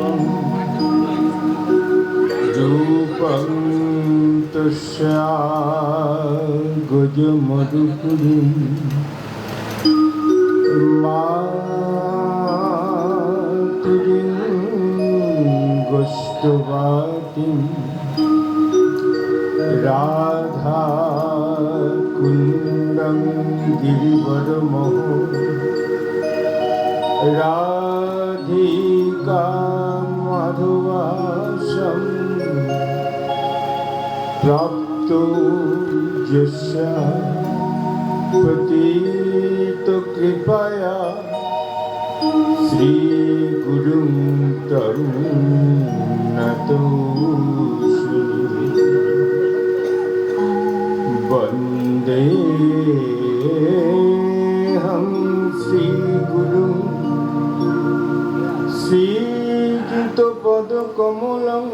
रूपं रूपं तस्या गुजमधुपुरीं मातुरीं गोष्ठवाटिम् राधा कुन्दं गिरिवरमहो राधिका मधुवासं प्राप्तो यस्या पतितकृपया श्रीगुरुं तं नतोऽस्मि কমলং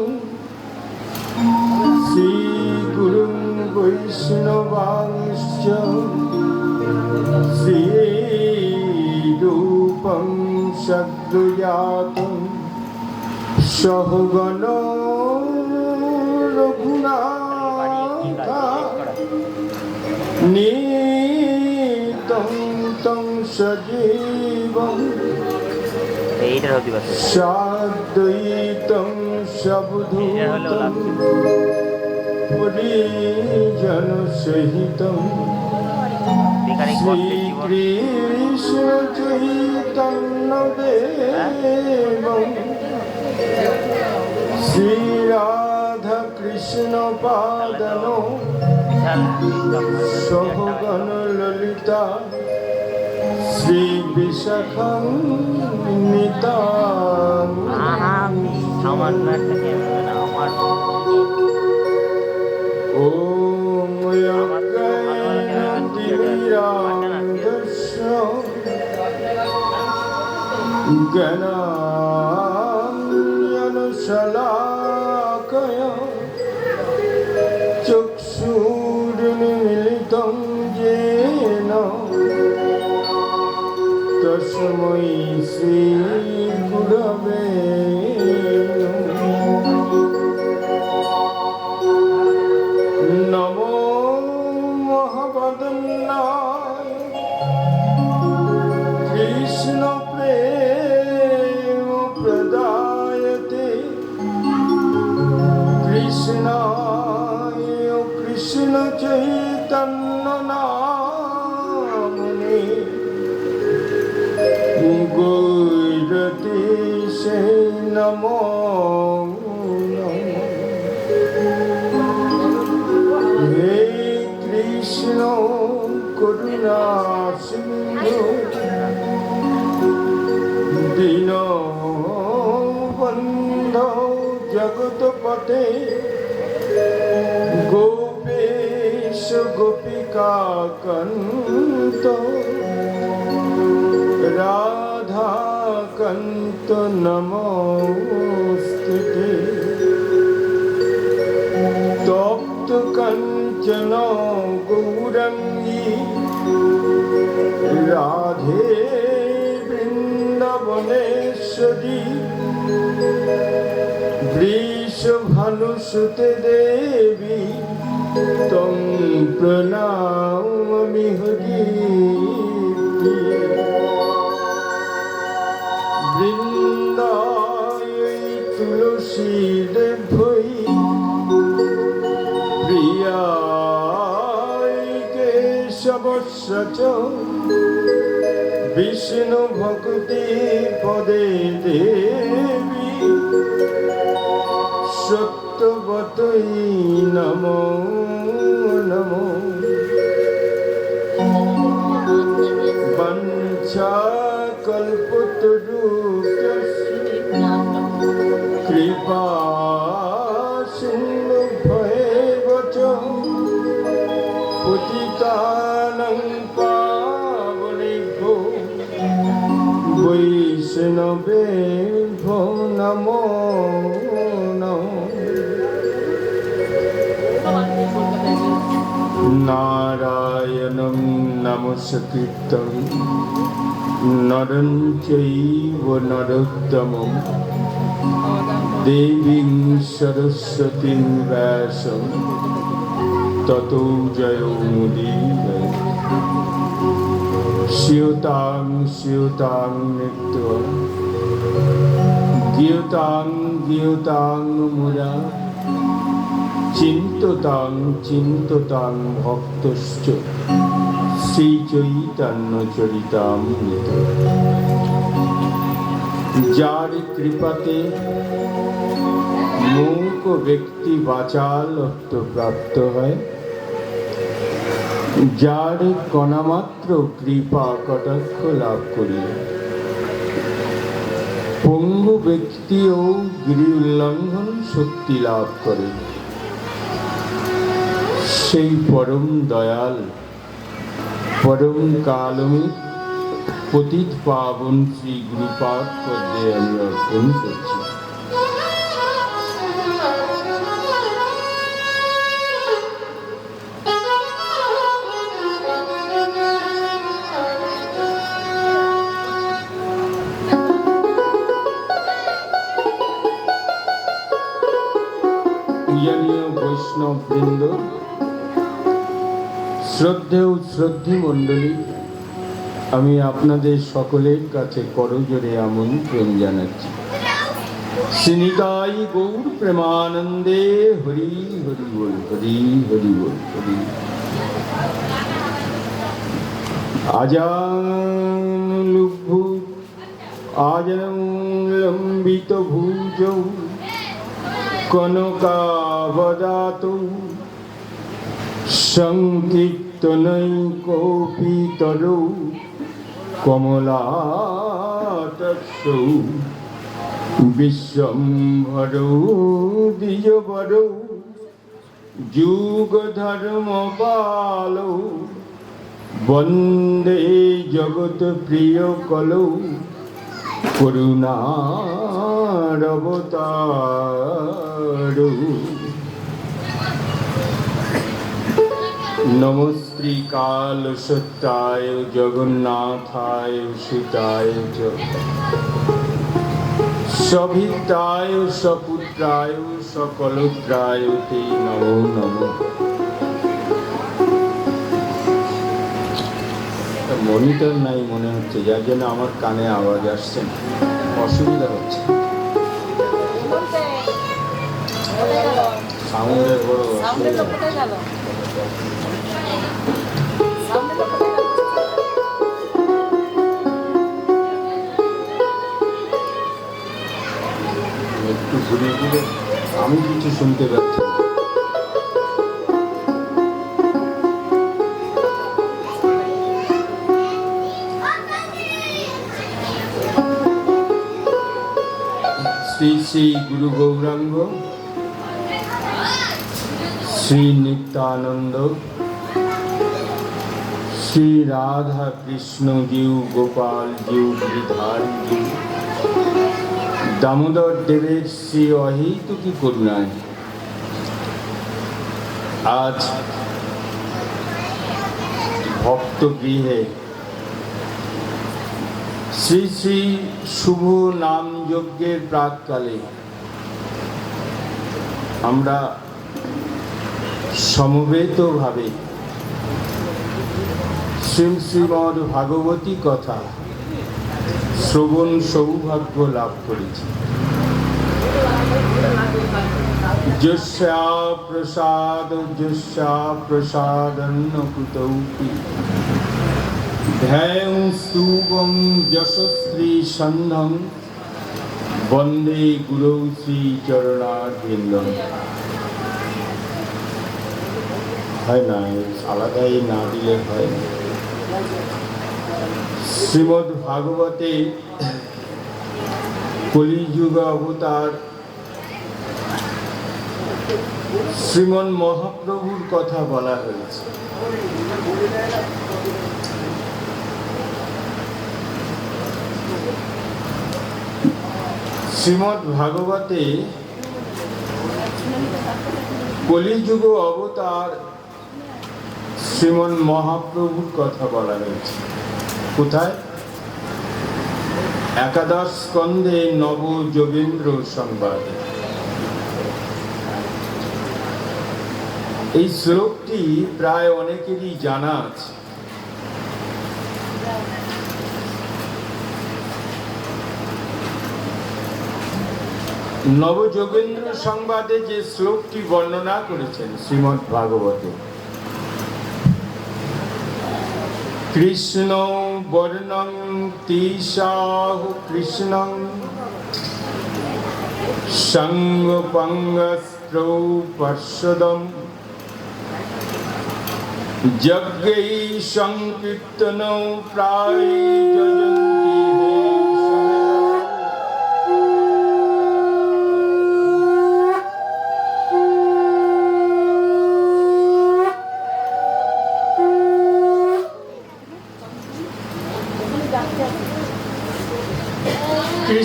শ্রীগুরুং বৈষ্ণবাংশ শ্রীরূপং সদ্যাত সহগণ নীতং তং সজীবং তম শবধূতম পরিজন সহিতম। শ্রীকৃষ্ণ চৈতন্য দেবম। শ্রীরাধা কৃষ্ণ পাদনো সহগণ ললিতা। শ্রী বিশাখান্বিতা। সামান্য একটা খেয়ে নেবে না আমার ওম অজ্ঞানতিমিরান্ধস্য কৃষ্ণ চৈতন্য নামনে গৈরদেশে নমো হে কৃষ্ণ করুণা সিন্ধু দীন বন্ধ জগৎপতে গোপেশ গোপিকা কন্ত রাধা কন্ত নমস্তে তপ্ত কঞ্চন গৌরঙ্গী রাধে বৃন্দাবনেশ্বরী বৃষভানুসুতে দেবী প্রণামি হরি বৃন্দায় তুলসী দেবই প্রিয়ায় কেশবস্য বিষ্ণু ভক্তি পদে দেবী সত্যবতই নম বৈষ্ণবেভ্যো নমো নমো। নারায়ণং নমস্কৃতং নরং চৈব নরোত্তমং দেবীং সরস্বতীং ব্যাসং ততো জয়মুদীরয় শিয়তাং শিয়তাং নৃত্য গিয়তাং গিয়তাং মুরা চিন্ততাং চিন্ততাং ভক্তশ্চ শ্রী চৈতন্য চরিতামৃত যার কৃপাতে মূক ব্যক্তি বাচালত্ব প্রাপ্ত হয় যার কণামাত্র কৃপা কটাক্ষ লাভ করি পঙ্গু ব্যক্তিও গিরি উল্লঙ্ঘন শক্তি লাভ করে। সেই পরম দয়াল, পরম কালমী পতিত পাবন শ্রী গুরুপাদ পদ্মে আমি অর্পণ করছি। বৃন্দ শ্রদ্ধেয় শ্রদ্ধি মণ্ডলী, আমি আপনাদের সকলের কাছে করজোরে আমন্ত্রণ জানাচ্ছি। শ্রীনিতাই গৌর প্রেমানন্দে হরি হরি বল, হরি হরি বল, হরি। আজানুলুভু আজলম্বিত ভুজৌ কনকাবদাতু সংকীর্তনৈকোপি তরৌ কমলাতস্যৌ বিশ্বম্ভরৌ দ্বিজবরৌ যুগধর্মপালৌ বন্দে জগৎ প্রিয় কলৌ। করুণারবতারৌ নমস্ত্রী কাল সত্যায় জগন্নাথায় সুতায় সভিতায় সপুত্রায় সকলত্রায় তে নমো নমঃ। মনিটর নাই মনে হচ্ছে যার জন্য আমার কানে আওয়াজ আসছে না। অসুবিধা হচ্ছে। সাউন্ডের বড় অসুবিধা। একটু ঘুরে ঘুরে আমি কিছু শুনতে পাচ্ছি শ্রী গুরু গৌরাঙ্গ, শ্রী নিত্যানন্দ, শ্রী রাধা কৃষ্ণ জিউ গোপাল জিউ গিরিধার জিউ দামোদর দেবের শ্রী অহেতুকি করুণায়। আজ ভক্ত গৃহে শ্রী শ্রী শুভ নাম যজ্ঞের প্রাককালে আমরা সমবেতভাবে শ্রী শ্রীমদ ভাগবতী কথা শ্রবণ সৌভাগ্য লাভ করেছি। যস্যা প্রসাদ, যস্যা প্রসাদন্নকুতৌপি। ধ্যায়ং স্তূপং যশস্ত্রী সন্ধং বন্দে গুরৌ শ্রী চরণার্বিন্দম হয় না আলাদাই না দিলে হয় শ্রীমদ্ ভাগবতে কলিযুগ অবতার শ্রীমন মহাপ্রভুর কথা বলা হয়েছে। শ্রীমদ্ ভাগবতে কলিযুগ অবতার শ্রীমন মহাপ্রভুর কথা বলা হয়েছে। কোথায়? একাদশ স্কন্ধে নব যোগেন্দ্র সংবাদ। এই শ্লোকটি প্রায় অনেকেরই জানা আছে। নবযোগেন্দ্র সংবাদে যে শ্লোকটি বর্ণনা করেছেন শ্রীমৎ ভাগবতে। কৃষ্ণ বর্ণং তিসাহ কৃষ্ণং সঙ্গপঙ্গস্ত্রৌ পর্ষদম যজ্ঞৈ সংকীর্তনৌ প্রায়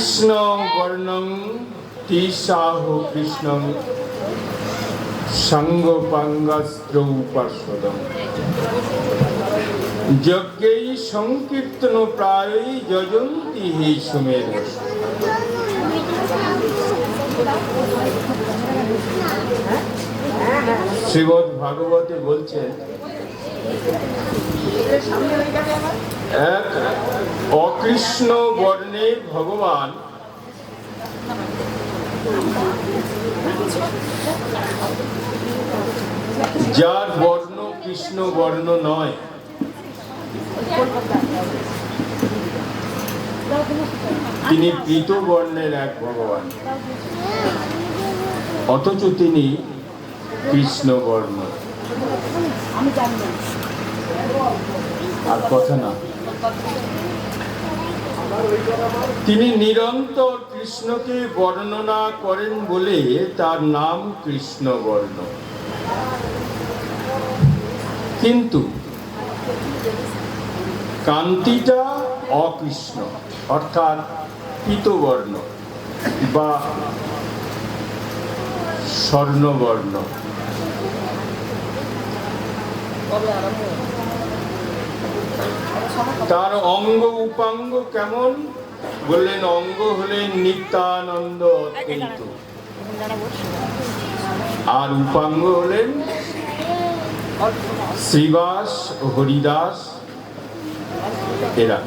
কৃষ্ণ বর্ণং তিসাহ কৃষ্ণ সঙ্গপাঙ্গাস্ত্র উপাসদম যজ্ঞেই সংকীর্তন প্রায়ই যজন্তি হে সুমের শ্রীমদ ভাগবতে বলছেন এক অকৃষ্ণ বর্ণে ভগবান। যার বর্ণ কৃষ্ণ বর্ণ নয়। তিনি পীত বর্ণের এক ভগবান। অথচ তিনি কৃষ্ণ বর্ণ। আর কথা না। তিনি নিরন্তর কৃষ্ণকে বর্ণনা করেন বলে তার নাম কৃষ্ণ বর্ণ কিন্তু কান্তিটা অকৃষ্ণ, অর্থাৎ পিতবর্ণ বা স্বর্ণবর্ণ? তার অঙ্গ উপাঙ্গ কেমন? বললেন, অঙ্গ হলেন নিত্যানন্দ আর উপাঙ্গ হলেন শ্রীবাস হরিদাস। এরা।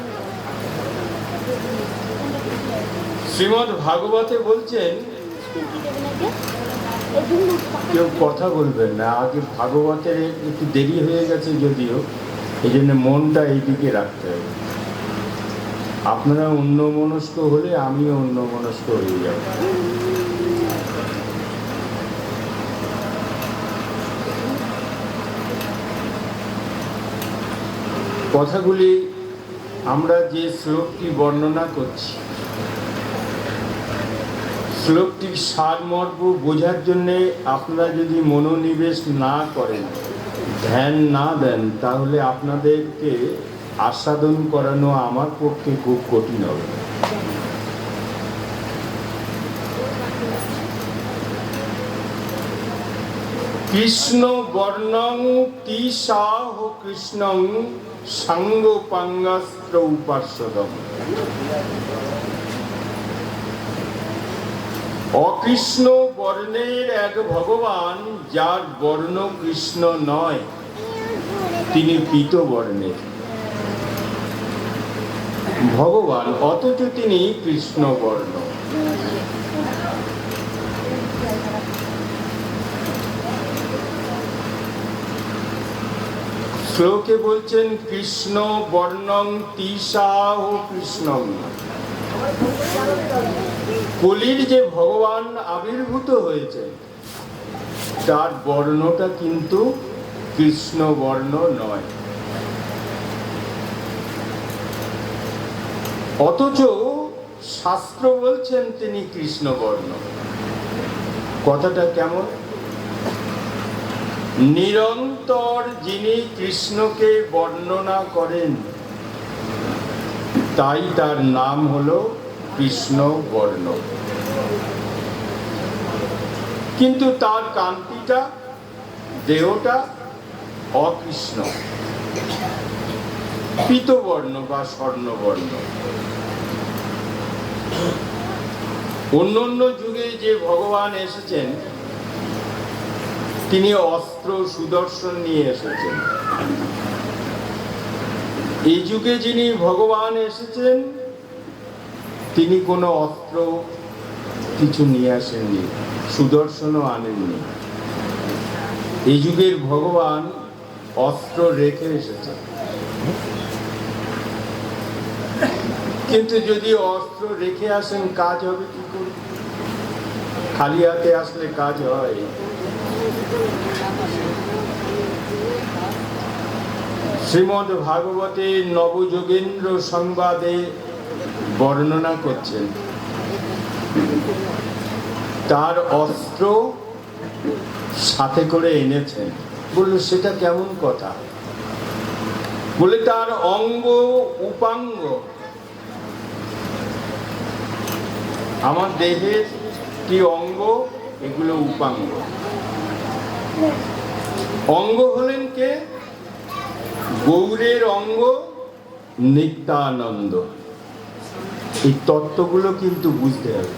শ্রীমদ ভাগবতে বলছেন, কেউ কথা বলবেন না। আগে ভাগবতের একটু দেরি হয়ে গেছে যদিও। এই জন্য মনটা এইদিকে রাখতে হবে। আপনারা অন্য মনস্ক হলে আমিও অন্য মনস্ক হয়ে যাব। কথাগুলি আমরা যে শ্লোকটি বর্ণনা করছি, শ্লোকটির সারমর্ম বোঝার জন্যে আপনারা যদি মনোনিবেশ না করেন ধ্যান না দেন, তাহলে আপনাদেরকে আস্বাদন করানো আমার পক্ষে খুব কঠিন হবে। কৃষ্ণ বর্ণং তিসাহ কৃষ্ণং সাঙ্গ পাঙ্গাস্ত্র উপাস্যদম। অকৃষ্ণ বর্ণের এক ভগবান, যার বর্ণ কৃষ্ণ নয়, তিনি পীত বর্ণের। ভগবান, অথচ তিনি কৃষ্ণ বর্ণ। শ্লোকে বলছেন, কৃষ্ণ বর্ণং ও কৃষ্ণং। কলির যে ভগবান আবির্ভূত হয়েছে, তার বর্ণটা কিন্তু কৃষ্ণ বর্ণ নয়। অথচ শাস্ত্র বলছেন তিনি কৃষ্ণ বর্ণ। কথাটা কেমন? নিরন্তর যিনি কৃষ্ণকে বর্ণনা করেন, তাই তার নাম হলো কৃষ্ণ বর্ণ। কিন্তু তার কান্তিটা, দেহটা অকৃষ্ণ। পীতবর্ণ বা স্বর্ণবর্ণ। অন্য অন্য যুগে যে ভগবান এসেছেন, তিনি অস্ত্র সুদর্শন নিয়ে এসেছেন। এই যুগে যিনি ভগবান এসেছেন তিনি কোনো অস্ত্র কিছু নিয়ে আসেননি, সুদর্শনও আনেননি। এই যুগের ভগবান অস্ত্র রেখে এসেছেন। কিন্তু যদি অস্ত্র রেখে আসেন, কাজ হবে কি করে? খালি হাতে আসলে কাজ হয়। শ্রীমদ ভাগবতে নবযোগেন্দ্র সংবাদে বর্ণনা করছেন। তার অস্ত্র সাথে করে এনেছেন। বলল, সেটা কেমন কথা? বলে, তার অঙ্গ উপাঙ্গ। আমার দেহের কি অঙ্গ, এগুলো উপাঙ্গ। অঙ্গ হলেন কে? গৌরের অঙ্গ, নিত্যানন্দ। এই তত্ত্বগুলো কিন্তু বুঝতে হবে।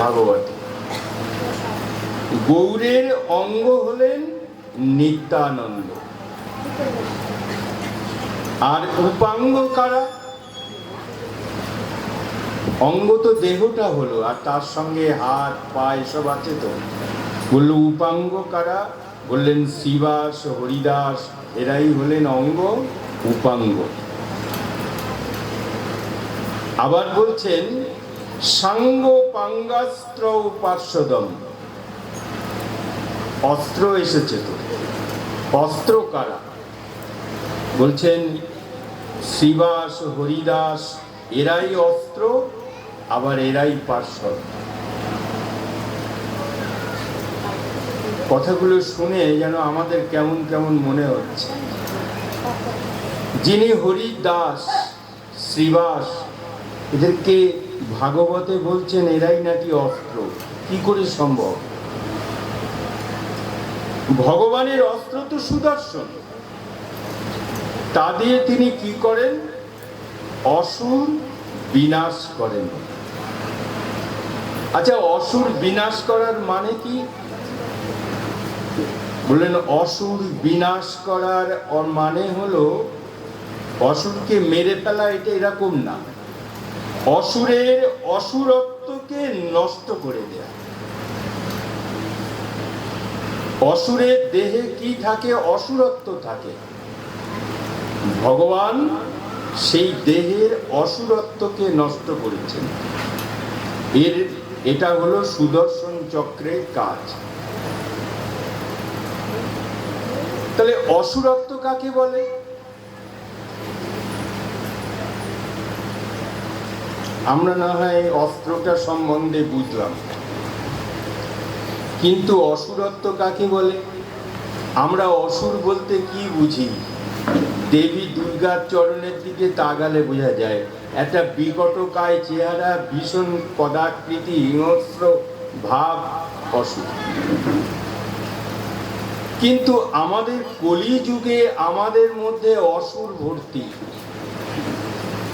ভাগবত। গৌরের অঙ্গ হলেন নিত্যানন্দ। আর উপাঙ্গ কারা? অঙ্গ তো দেহটা হলো, আর তার সঙ্গে হাত পা এসব আছে তো। বলল, উপাঙ্গ কারা? বললেন, শিবাস, হরিদাস, এরাই হলেন অঙ্গ, উপাঙ্গ। আবার বলছেন, সাঙ্গ পাঙ্গাস্ত্র পার্শ্বদম অস্ত্র এসেছে তো। অস্ত্র কারা? বলছেন শিবাস হরিদাস, এরাই অস্ত্র, আবার এরাই পার্শ্বদ। কথাগুলো শুনে যেন আমাদের কেমন কেমন মনে হচ্ছে। যিনি হরিদাস, শ্রীবাস এদেরকে ভাগবতে বলছেন, এরাই নাকি অস্ত্র? কি করে সম্ভব? ভগবানের অস্ত্র তো সুদর্শন। তা দিয়ে তিনি কি করেন? অসুর বিনাশ করেন। আচ্ছা অসুর বিনাশ করার মানে কি? বললেন, অসুর বিনাশ করার মানে হলো, অসুরকে মেরে ফেলা এটা এরকম না। অসুরের অসুরত্বকে নষ্ট করে দেয়া। অসুরের দেহে কি থাকে, অসুরত্ব থাকে। ভগবান সেই দেহের অসুরত্বকে নষ্ট করেছেন। এর, এটা হলো সুদর্শন চক্রের কাজ। তাহলে অসুরত্ব কাকে বলে? আমরা না হয় অস্ত্রটা সম্বন্ধে বুঝলাম। কিন্তু অসুরত্ব কাকে বলে? আমরা অসুর বলতে কি বুঝি? দেবী দুর্গার চরণের দিকে তাগালে বোঝা যায়, একটা বিকটকায় চেহারা, ভীষণ পদাকৃতি, হিংস্র ভাব অসুর। কিন্তু আমাদের কলিযুগে আমাদের মধ্যে অসুর ভর্তি।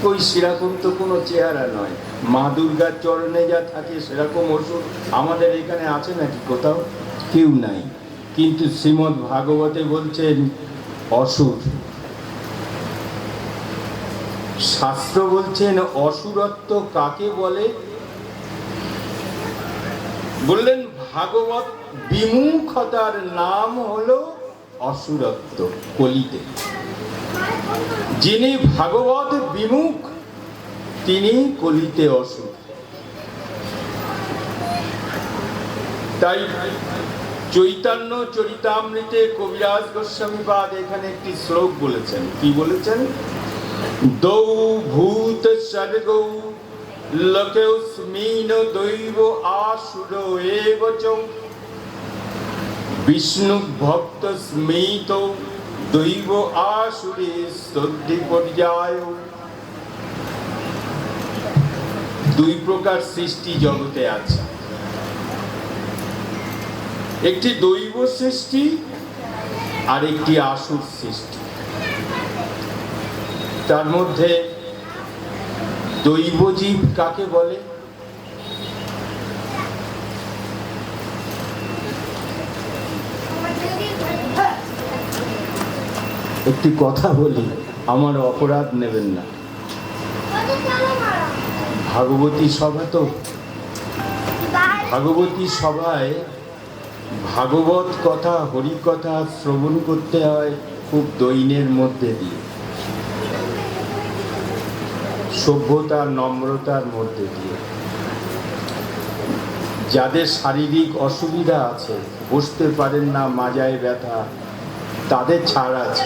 ওই সেরকম তো কোনো চেহারা নয়। মা দুর্গার চরণে যা থাকে সেরকম অসুর আমাদের এখানে আছে নাকি কোথাও? কেউ নাই। কিন্তু শ্রীমৎ ভাগবতে বলছেন, অসুর। শাস্ত্র বলছেন, অসুরত্ব কাকে বলে? বললেন, ভাগবত বিমুখতার নাম হলো অসুরত্ব, কলিতে। যিনি ভাগবত বিমুখ, তিনি কলিতে অসুর। তাই চৈতন্য চরিতামৃতে কবিরাজ গোস্বামীবাদ এখানে একটি শ্লোক বলেছেন। কি বলেছেন? দৌ ভূত সর্গৌ লকেস্মিন দৈব আসুর এব চ। বিষ্ণু ভক্ত স্মিত। দৈব আসুরে সদ্ধি পর্যায় দুই প্রকার সৃষ্টি জগতে আছে। একটি দৈব সৃষ্টি আর একটি আসুর সৃষ্টি। তার মধ্যে দৈবজীব কাকে বলে? একটি কথা বলি, আমার অপরাধ নেবেন না। ভাগবতী সভা তো, ভাগবতী সভায় ভাগবত কথা, হরি কথা শ্রবণ করতে হয় খুব দৈনের মধ্যে দিয়ে। সভ্যতা নম্রতার মধ্যে দিয়ে। যাদের শারীরিক অসুবিধা আছে, বসতে পারেন না, মাজায় ব্যথা তাদের ছাড় আছে।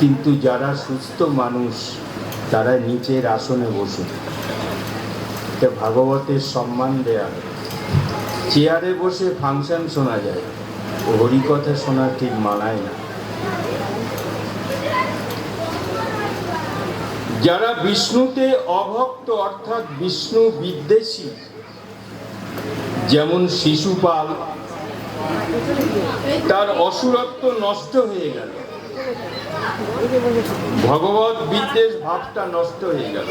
কিন্তু যারা সুস্থ মানুষ, তারা নিচের আসনে বসে। এটা ভাগবতের সম্মান দেয়া চেয়ারে বসে ফাংশন শোনা যায়। হরিকথা শোনা ঠিক মানায় না। যারা বিষ্ণুতে অভক্ত, অর্থাৎ বিষ্ণু বিদ্বেষী, যেমন শিশুপাল তার অসুরত্ব নষ্ট হয়ে গেল। ভগবত বিদ্বেষ ভাবটা নষ্ট হয়ে গেল।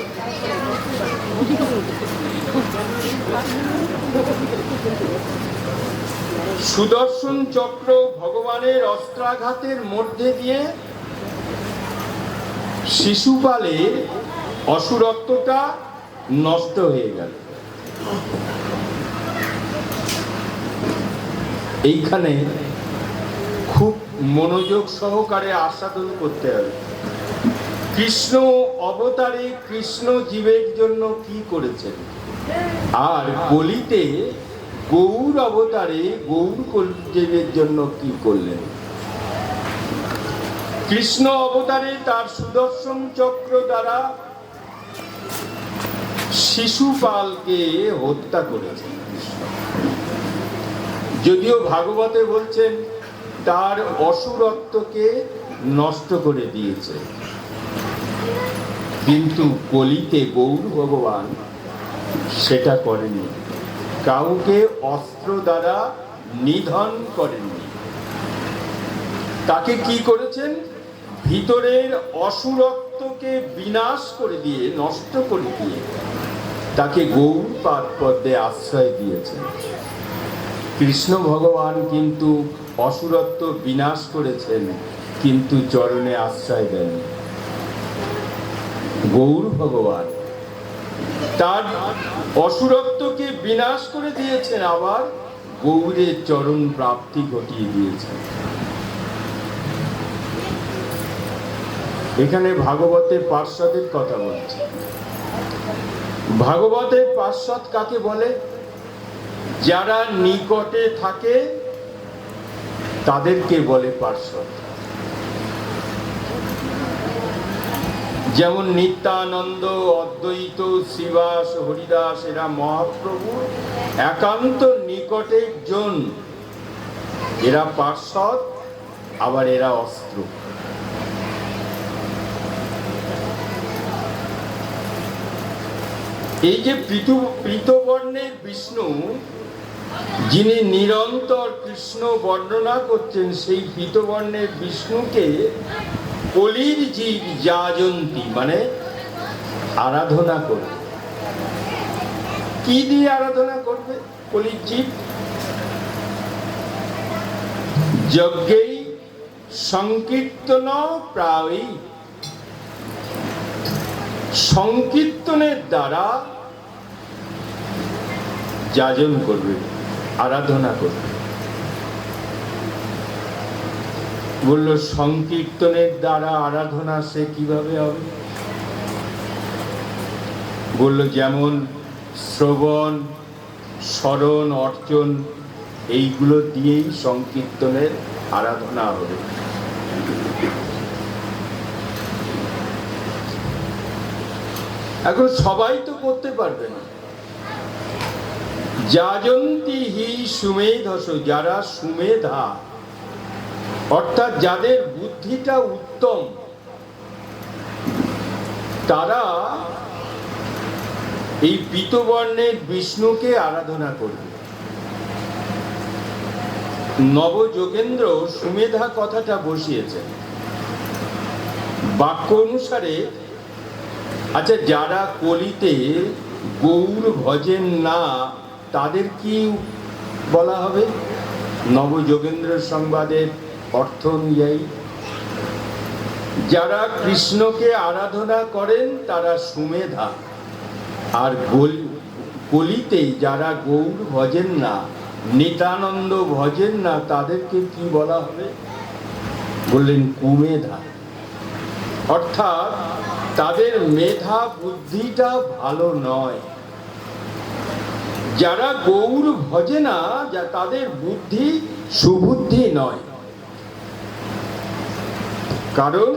সুদর্শন চক্র ভগবানের অস্ত্রাঘাতের মধ্যে দিয়ে শিশুপালের অসুরত্বটা নষ্ট হয়ে গেল। এইখানে খুব মনোযোগ সহকারে আস্বাদন করতে হবে। কৃষ্ণ অবতারে কৃষ্ণ জীবের জন্য কি করেছেন? আর কলিতে গৌর অবতারে গৌর কলিদেবের জন্য কি করলেন? কৃষ্ণ অবতারে তার সুদর্শন চক্র দ্বারা শিশুপালকে হত্যা করেছেন। যদিও ভাগবতে বলছেন তার অসুরত্বকে নষ্ট করে দিয়েছে। কিন্তু কলিতে গৌর ভগবান সেটা করেনি কাউকে অস্ত্র দ্বারা নিধন করেননি। তাকে কি করেছেন? ভিতরের অসুরত্বকে বিনাশ করে দিয়ে, নষ্ট করে দিয়ে, তাকে গৌর পাদ আশ্রয় দিয়েছেন। কৃষ্ণ ভগবান কিন্তু অসুরত্ব বিনাশ করেছেন, কিন্তু চরণে আশ্রয় দেন। গৌর ভগবান, তার অসুরত্বকে বিনাশ করে দিয়েছেন, আবার গৌরের চরণ প্রাপ্তি ঘটিয়ে দিয়েছেন। এখানে ভাগবতের পার্শ্বদের কথা বলছে। ভাগবতের পার্শ্বদ কাকে বলে? যারা নিকটে থাকে, তাদেরকে বলে পার্শ্বদ। যেমন নিত্যানন্দ, অদ্বৈত, শ্রীবাস, হরিদাস, এরা মহাপ্রভু। একান্ত নিকটের জন এরা পার্শ্বদ, আবার এরা অস্ত্র। এই যে পৃথু পৃতবর্ণের বিষ্ণু যিনি নিরন্তর কৃষ্ণ বর্ণনা করছেন, সেই পৃতবর্ণের বিষ্ণুকে কলির জীব যাজন্তী মানে আরাধনা করবে কি দিয়ে আরাধনা করবে কলির জীব? যজ্ঞেই সংকীর্তন প্রায়ই। সংকীর্তনের দ্বারা যাজন করবে। আরাধনা করবে। বলল, সংকীর্তনের দ্বারা আরাধনা সে কীভাবে হবে? বলল, যেমন শ্রবণ, স্মরণ, অর্চন, এইগুলো দিয়েই সংকীর্তনের আরাধনা হবে। এখন সবাই তো করতে পারবে না। হি সুমেধস, যারা সুমেধা। অর্থাৎ যাদের বুদ্ধিটা উত্তম, তারা এই পিতবর্ণের বিষ্ণুকে আরাধনা করবে। নবযোগেন্দ্র সুমেধা কথাটা বসিয়েছেন। বাক্য অনুসারে আচ্ছা যারা কলিতে গৌর ভজেন না তাদের কি বলা হবে নবযোগেন্দ্র সংবাদের অর্থ অনুযায়ী। যারা কৃষ্ণকে আরাধনা করেন, তারা সুমেধা। আর গোল- কলিতে যারা গৌর ভজেন না, নিতানন্দ ভজেন না, তাদেরকে কি বলা হবে? বললেন কুমেধা। অর্থাৎ তাদের মেধা বুদ্ধিটা ভালো নয়। যারা গৌর ভজে না, যা তাদের বুদ্ধি সুবুদ্ধি নয়। কারণ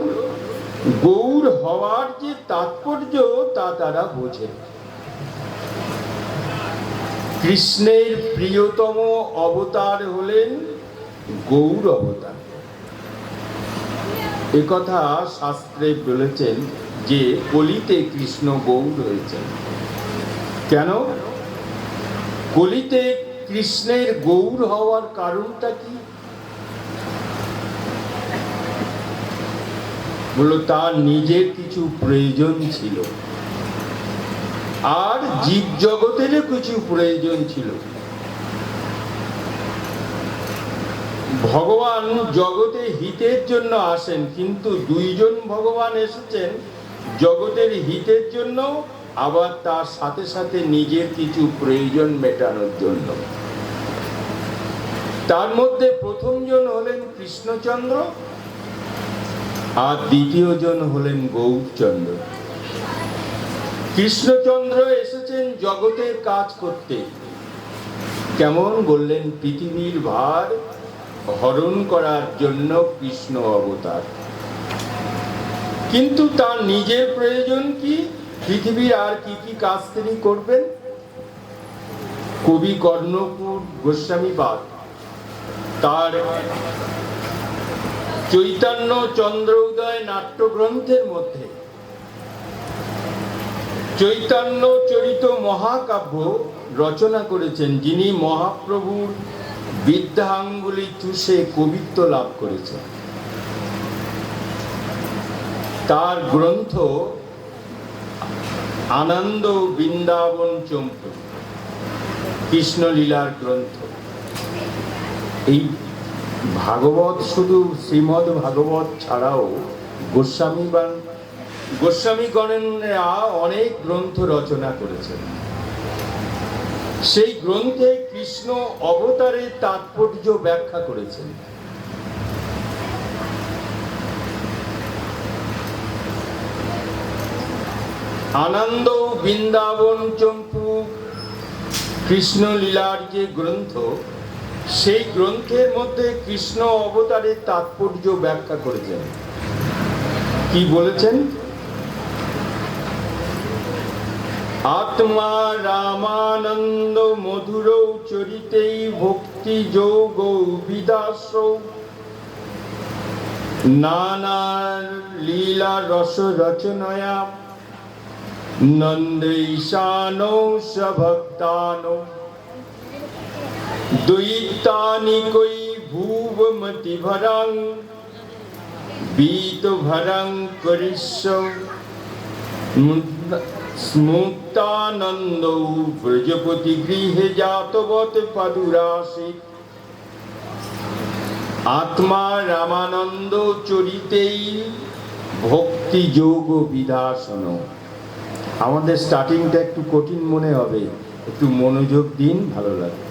গৌর হওয়ার যে তাৎপর্য, তা তারা বোঝে। কৃষ্ণের প্রিয়তম অবতার হলেন গৌর অবতার। একথা শাস্ত্রে বলেছেন যে কলিতে কৃষ্ণ গৌর হয়েছেন। কেন? কলিতে কৃষ্ণের গৌর হওয়ার কারণটা কি? বলল, তার নিজের কিছু প্রয়োজন ছিল। আর জীব জগতেরও কিছু প্রয়োজন ছিল। ভগবান জগতে হিতের জন্য আসেন, কিন্তু দুইজন ভগবান এসেছেন, জগতের হিতের জন্য আবার তার সাথে সাথে নিজের কিছু প্রয়োজন মেটানোর জন্য। তার মধ্যে প্রথমজন হলেন কৃষ্ণচন্দ্র আর দ্বিতীয়জন হলেন গৌরচন্দ্র। কৃষ্ণচন্দ্র এসেছেন জগতের কাজ করতে। কেমন বললেন, পৃথিবীর ভার হরণ করার জন্য কৃষ্ণ অবতার। কিন্তু তার নিজের প্রয়োজন কি? পৃথিবীর আর কি কি কাজ তিনি করবেন? কবি কর্ণপুর গোস্বামীবাদ তার চৈতন্য চন্দ্র উদয় নাট্যগ্রন্থের মধ্যে চৈতন্য চরিত মহাকাব্য রচনা করেছেন যিনি মহাপ্রভুর বিদ্যাঙ্গুলি চুষে কবিত্ব লাভ করেছেন। তার গ্রন্থ আনন্দ বৃন্দাবন চম্পু, কৃষ্ণলীলার গ্রন্থ। এই ভাগবত শুধু শ্রীমদ ভাগবত ছাড়াও গোস্বামী বা গোস্বামীগণেরা অনেক গ্রন্থ রচনা করেছেন। সেই গ্রন্থে কৃষ্ণ অবতারের তাৎপর্য ব্যাখ্যা করেছেন। আনন্দ বৃন্দাবন চম্পু কৃষ্ণ লীলার যে গ্রন্থ, সেই গ্রন্থের মধ্যে কৃষ্ণ অবতারের তাৎপর্য ব্যাখ্যা করেছেন। কি বলেছেন? আত্মা রামানন্দ মধুর চরিতেই ভক্তি যোগ বিদাস নানা লীলা রস রচনয়া দ্বৈতানিকৈ ভুবমতি ভরং বীত ভরং করিষ্য স্মুক্তানন্দ ব্রজপতি গৃহে জাতবত পাদুরাসে আত্মা রামানন্দ চরিতেই ভক্তি যোগ বিধাসন আমাদের স্টার্টিংটা একটু কঠিন মনে হবে। একটু মনোযোগ দিন, ভালো লাগবে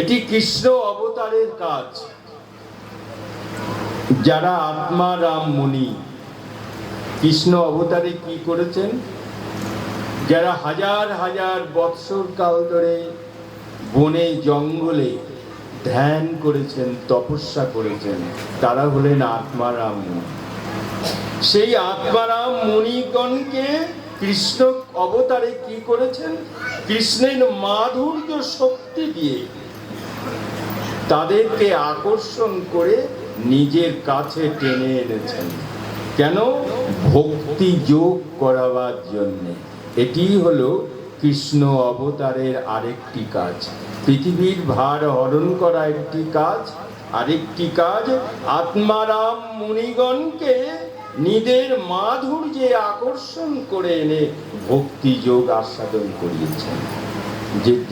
এটি কৃষ্ণ অবতারের কাজ। যারা আত্মা রাম মুনি, কৃষ্ণ অবতারে কি করেছেন? যারা হাজার হাজার বৎসর কাল ধরে বনে, জঙ্গলে ধ্যান করেছেন, তপস্যা করেছেন, তারা হলেন আত্মারাম মুনি। সেই আত্মারাম মুনিগণকে কৃষ্ণ অবতারে কি করেছেন? কৃষ্ণের মাধুর্য শক্তি দিয়ে তাদেরকে আকর্ষণ করে নিজের কাছে টেনে এনেছেন। কেন? ভক্তি যোগ করাবার জন্যে। এটি হলো কৃষ্ণ অবতারের আরেকটি কাজ। পৃথিবীর ভার হরণ করা একটি কাজ। আরেকটি কাজ, আত্মারাম মুনিগণকে নিদের মাধুর্যে আকর্ষণ করে এনে ভক্তি যোগ আস্বাদন করিয়েছেন। যে